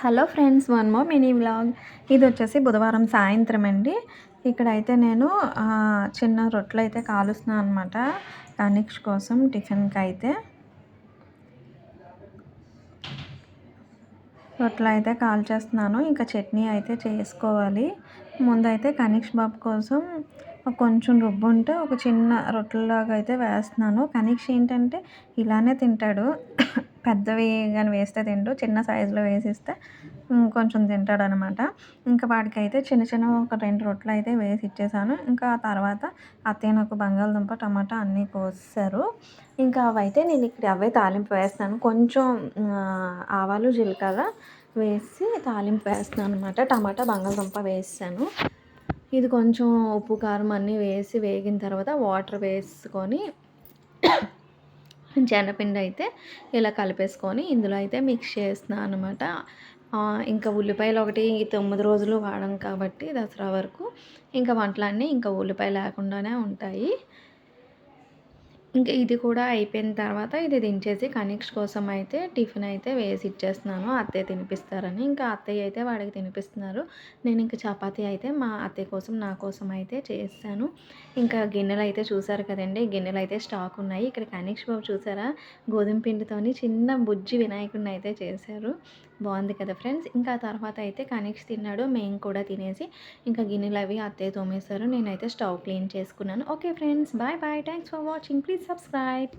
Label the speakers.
Speaker 1: Hello friends one more mini vlog. ఇది వచ్చేసి బుధవారం సాయంత్రం అండి. ఇక్కడైతే నేను చిన్న రొట్టెలు అయితే కాలుస్తున్నాను అనమాట కనిక్ష్ కోసం టిఫిన్కి అయితే రొట్టెలు అయితే కాల్చేస్తున్నాను. ఇంకా చట్నీ అయితే చేసుకోవాలి. ముందైతే కనిక్ష్ బాబు కోసం కొంచెం రుబ్బు ఉంటే ఒక చిన్న రొట్టెలాగా అయితే వేస్తున్నాను. కనిక్ష్ ఏంటంటే ఇలానే తింటాడు. పెద్దవి కానీ వేస్తే తిండు చిన్న సైజులో వేసిస్తే కొంచెం తింటాడు అనమాట ఇంకా వాడికైతే చిన్న చిన్న ఒక రెండు రొట్టెలు అయితే వేసి ఇచ్చేసాను. ఇంకా ఆ తర్వాత అత్తయ్య నాకు బంగాళదుంప టమాటా అన్నీ కోసారు. ఇంకా అవైతే నేను ఇక్కడ అవే తాలింపు వేస్తాను. కొంచెం ఆవాలు జీలకర్ర వేసి తాలింపు వేస్తున్నాను అనమాట. టమాటా బంగాళదుంప వేసాను. ఇది కొంచెం ఉప్పు కారం అన్నీ వేసి వేగిన తర్వాత వాటర్ వేసుకొని శనగపిండి అయితే ఇలా కలిపేసుకొని ఇందులో అయితే మిక్స్ చేస్తున్నాను అనమాట ఇంకా ఉల్లిపాయలు ఒకటి తొమ్మిది రోజులు వాడం కాబట్టి దసరా వరకు ఇంకా వంటలన్నీ ఇంకా ఉల్లిపాయ లేకుండానే ఉంటాయి. ఇంకా ఇది కూడా అయిపోయిన తర్వాత ఇది దించేసి కనిక్స్ కోసం అయితే టిఫిన్ అయితే వేసి ఇచ్చేస్తున్నాను. అత్తయ్య తినిపిస్తారని. ఇంకా అత్తయ్య అయితే వాడికి తినిపిస్తున్నారు. నేను ఇంకా చపాతీ అయితే మా అత్తయ్య కోసం నా కోసం అయితే చేస్తాను. ఇంకా గిన్నెలు అయితే చూసారు కదండి. గిన్నెలు అయితే స్టాక్ ఉన్నాయి. ఇక్కడ కనిక్స్ బాబు చూసారా? గోధుమ పిండితోని చిన్న బుజ్జి వినాయకుడిని అయితే చేశారు. బాగుంది కదా ఫ్రెండ్స్. ఇంకా తర్వాత అయితే కనిక్ష్ తిన్నాడు. మేము కూడా తినేసి ఇంకా గిన్నెలు అవి అత్తయ్య తోమేశారు. నేనైతే స్టవ్ క్లీన్ చేసుకున్నాను. Okay friends. Bye bye. Thanks for watching. Please subscribe.